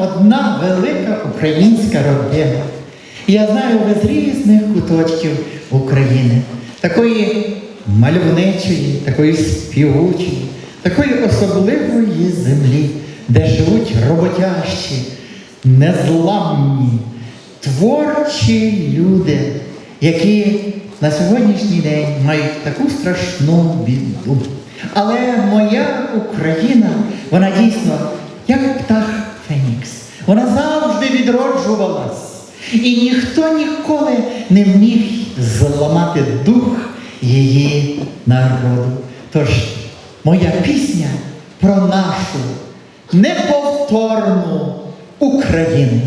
одна велика українська родина. Я знаю ви з різних куточків України, такої мальовничої, такої співучої, такої особливої землі, де живуть роботящі, незламні, творчі люди, які на сьогоднішній день мають таку страшну біду. Але моя Україна, вона дійсно. Вона завжди відроджувалась. І ніхто ніколи не міг зламати дух її народу. Тож моя пісня про нашу неповторну Україну.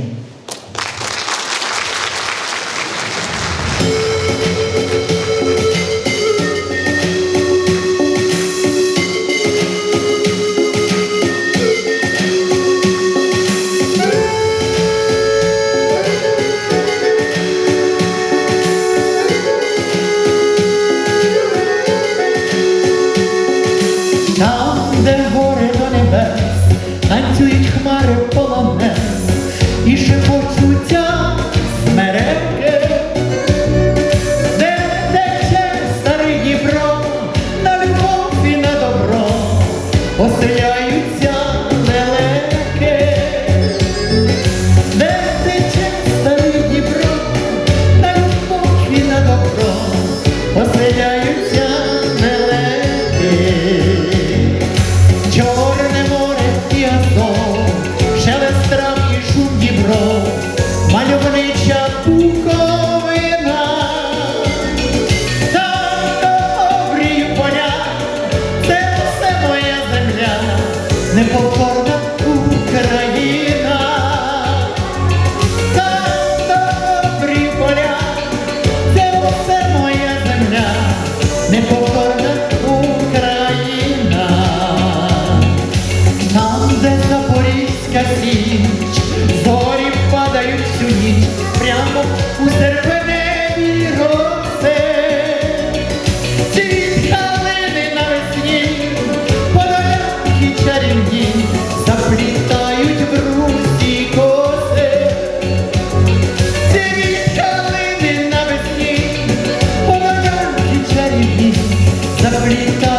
Хмари полонез і шепочуться неповторна Let go.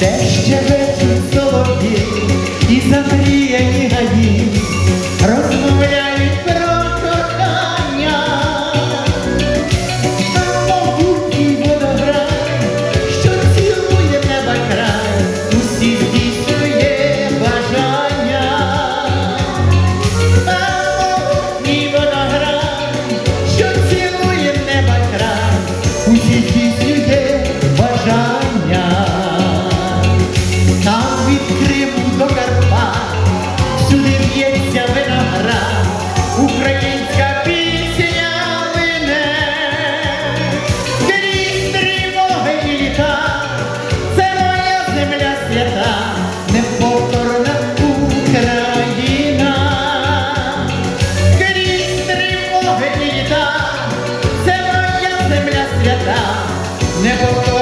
де ще вечір солов'їв і замріяні гаї. свята, неповторна Україна, крізь це моя земля свята, неповторна.